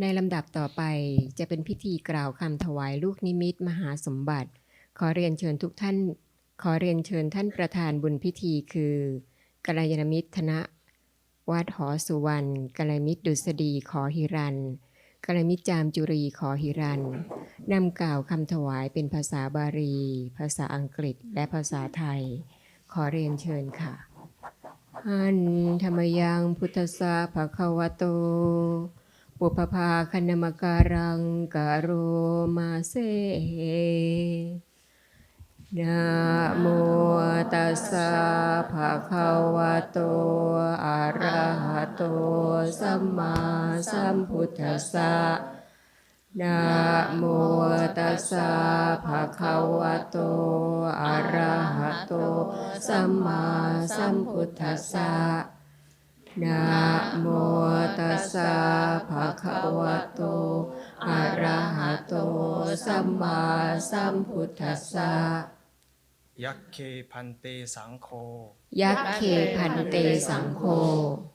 ในลำดับต่อไปจะเป็นพิธีกล่าวคำถวายลูกนิมิตมหาสมบัติ ขอเรียนเชิญทุกท่าน ขอเรียนเชิญท่านประธานบุญพิธีคือกัลยาณมิตรธนวัดหอสุวรรณกัลยาณมิตรดุษฎีขอหิรันกัลยาณมิตรจามจุรีขอหิรันนำกล่าวคำถวายเป็นภาษาบาลี ภาษาอังกฤษและภาษาไทย ขอเรียนเชิญค่ะหันธรรมยังพุทธสสะภะคะวะโต ปุพพาคณมการังกโรมาเซนะโมตัสสะภะคะวะโต อะระหะโต สัมมาสัมพุทธัสสะนะโมตัสสะภะคะวะโต อะระหะโต สัมมาสัมพุทธัสสะ นะโมตัสสะภะคะวะโต อะระหะโต สัมมาสัมพุทธัสสะยักเคพันเตสังโฆ ยักเคพันเตสังโฆ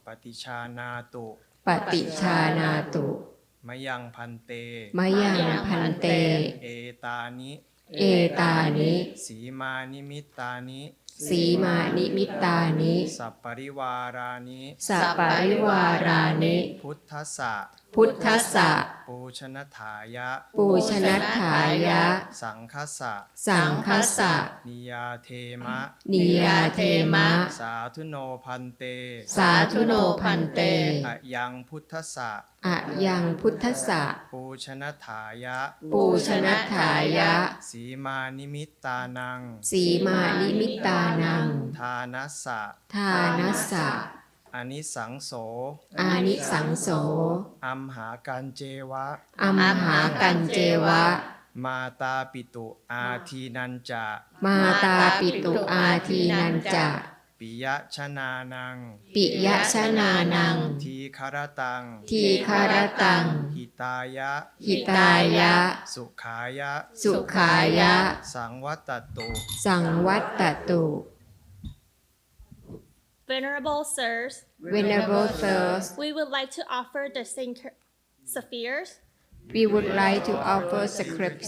ปฏิชานาตุ ปฏิชานาตุมะยังพันเต มยังพันเต เอตานิ เอตานิ สีมานิมิตตานิ สีมานิมิตตานิ สัปปริวารานิสัปปะริวารานิ พุทธสสะพุทธัสสะปูชนถายะ ปูชนัฏฐายะ สังคสะสังคัสสะนิยาเทมะ นิยาเทมะ สาธุโนพันเต สาธุโนพันเตอะยังพุทธสสะอะยังพุทธัสสะปูชนถายะ ปูชนัฏฐายะ สีมานิมิตตานัง สีมานิมิตตานัง ทานัสสะ ทานัสสะอานิสังโส อานิสังโส อัมหากันเจวะ อัมหากันเจวะ มาตาปิตุอาทีนันจะ มาตาปิตุอาทีนันจะ ปิยะชนานัง ปิยะชนานัง ทีคารตัง ทีคารตัง หิตายะ หิตายะ สุขายะ สุขายะ สังวัตตุ สังวัตตตุ Venerable sirs, Venerable Sirs we would like to offer the sacred spheres we would like to offer sacred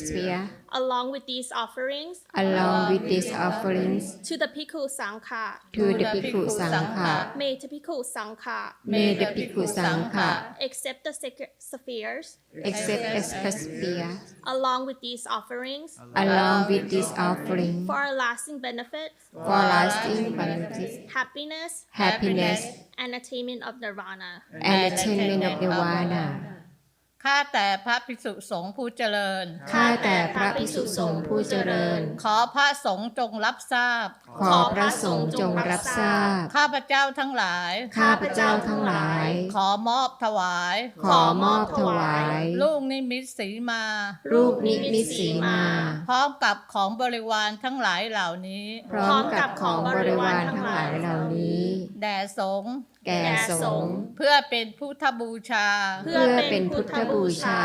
along with these offerings along uh, with these offerings. to the Piku Sangha. To the Piku Sangha. May the Piku Sangha. May the Bhikkhu Sangha. Accept the sacred spheres. Accept as spear along with these offerings. Along with this offering for our lasting benefits, for lasting benefits, happiness, happiness, and attainment of nirvana. and attainment of nirvana. ข้าแต่พระภิกษุสงฆ์ผู้เจริญ ข้าแต่พระภิกษุสงฆ์ผู้เจริญ ขอพระสงฆ์จงรับทราบ ขอพระสงฆ์จงรับทราบ ข้าพเจ้าทั้งหลาย ข้าพเจ้าทั้งหลาย ขอมอบถวาย ขอมอบถวาย ลูกนิมิตสีมารูปนิมิตสีมา พร้อมกับของบริวารทั้งหลายเหล่านี้ พร้อมกับของบริวารทั้งหลายเหล่านี้ แด่สงฆ์ แก่สงฆ์เพื่อเป็นพุทธบูชา เพื่เพื่ออเป็เป็นนพุพุททธธบูบูชาชา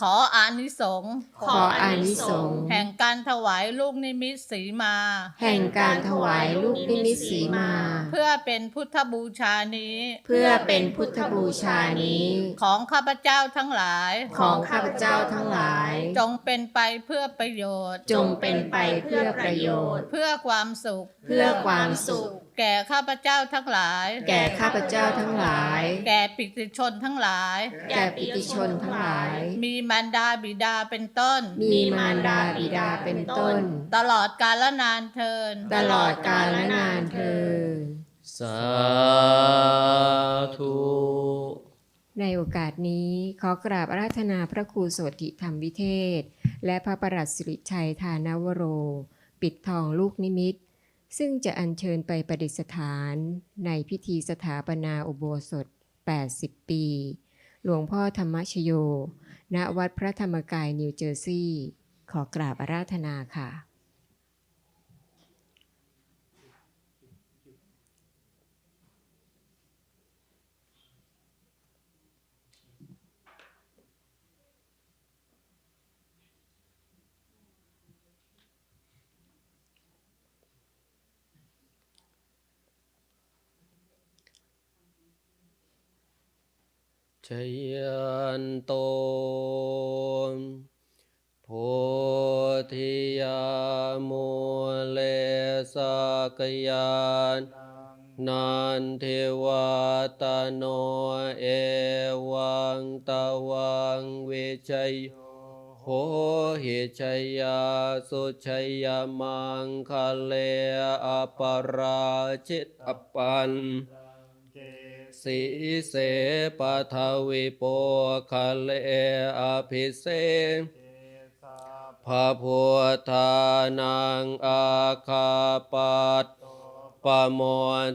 ขออานิสงส์ขออานิสงส์แห่งการถวายลูกนิมิตสีมา แห่งการถวายลูกนิมิตสีมา เพื่อเป็นพุทธบูชานี้ เพื่อเป็นพุทธบูชานี้ ของข้าพเจ้าทั้งหลาย ของข้าพเจ้าทั้งหลาย จงเป็นไปเพื่อประโยชน์ จงเป็นไปเพื่อประโยชน์ เพื่อความสุข เพื่อความสุข แก่ข้าพเจ้าทั้งหลาย แก่ข้าพเจ้าทั้งหลาย แก่ปิติชนทั้งหลาย แก่ปิติชนทั้งหลาย มีมารดาบิดาเป็นต้น มีมารดาบิดาเป็นต้น ตลอดกาลนานเทิน ตลอดกาลนานเธอญสาธุ ในโอกาสนี้ขอกราบอาราธนาพระครูโสติธรรมวิเทศ และพระประหลัดสิริชัยทานวโร ปิดทองลูกนิมิต ซึ่งจะอัญเชิญไปประดิษฐานในพิธีสถาปนาอุโบสถ 80 ปี หลวงพ่อธรรมชโย ณ วัดพระธรรมกายนิวเจอร์ซีย์ ขอกราบอาราธนาค่ะ เจยันโตโพธิยามเลสกยานนันเทวตโนเอวังตวังเวชัยโหหิชัยยาสุชัยยามังคะเลอปราชิตอปัน สีเสปทวิโปคะเลอภิเสพระพุทธานังอาคาปัตปโม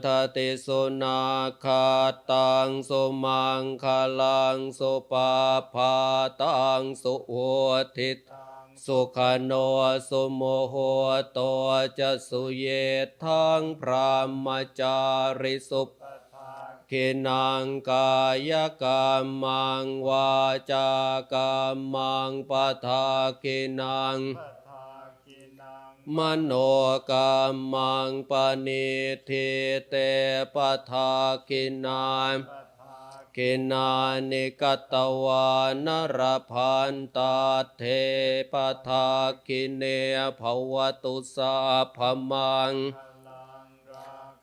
ทติสุนาคาตังสุมังคลังสุปาพาตังสุโหทิตสุขโนสุโมโหโตจะสุเยทังพรามจาริสุป กินังกายกรรมังวาจากรรมังปะทากินังมโนกรรมังปณิทิเตปะทากินังกินานิกตวานรพันตาเทปทากิเนภวตุสาพมัง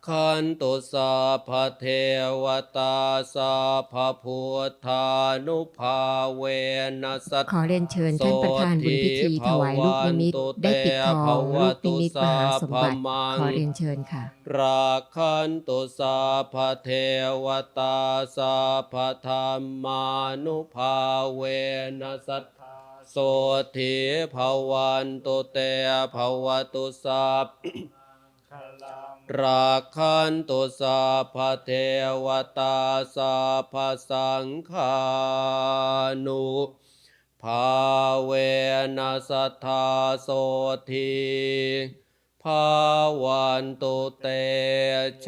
ขันตุสาพเทวตาสาพพุทธานุภาเวนัสสขอเรียนเชิญท่านประธานบุญพิธีถวายลูกนิมิตได้ปิดทองลูกนิมิตมหาสมบัติขอเรียนเชิญค่ะ ราคันตุสาพเทวตาสาพธรรมานุภาเวนัสสตโสทิภวันตุเตภวตุสาพ ราคันตุสาพเทวตาสาพสังฆานุภาเวนัสธาโสทีภาวันตุเตช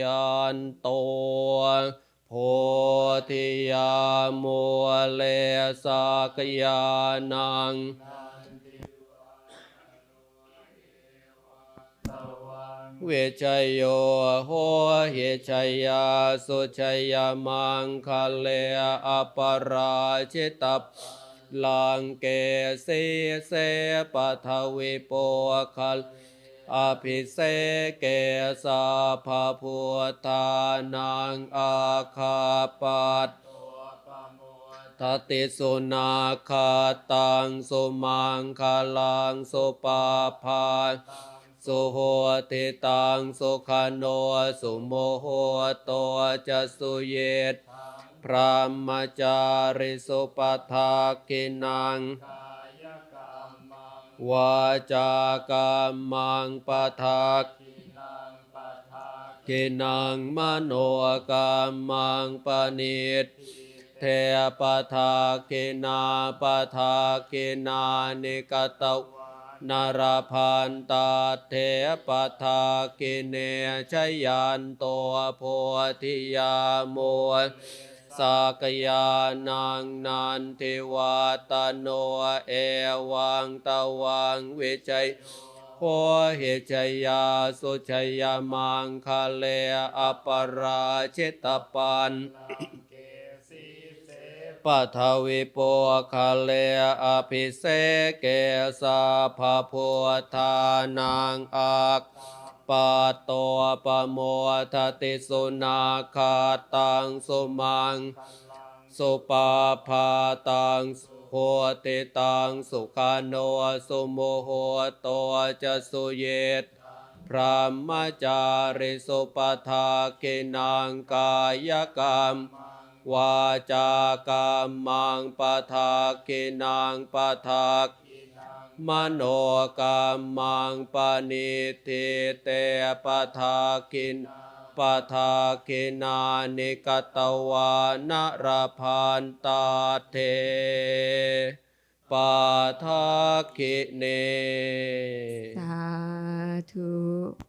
ยันโตโพธิยามัวเลสากยานัง เวชัยโยโหเหชัยยาสุชัยยามังคะเลอปราชิตปลังเกสีเสปทวิปคัลอภิเสเกสาภาพุทธานังอาคาปัตทติสุนาคาตังสุมังคาลังสุปาพา สุโหติตังสุขโนสุโมโหโตจะสุเยตพระมจาริสุปทากินังวาจากรรมังปทากินังมโนกรรมังปณิตเทปทากินาปทากินานิกตว นาราพันตาเทปทากิเนชยันโตโพธิยาโมสากยานังนันทิวาตโนเอวังตวังเวจัยโพเหชยาสุชยามังคะเลอปราชิตปัน ปัทวิโปคะเลอภิเสเกสาภาพุทธานังอักปัตโตปโมทติสุนาคาตังสุมัง สุปาพาตังโหติตังสุขโนสุโมโหโตจะสุเยตพระมจาริสุปทาเกนังกายกรรม วาจากรรมังปะทากินังปะทากมโนกรรมังปณิทิเตปะทากินปะทากินานิกตวานรพันตาเทปะทากิเน สาธุ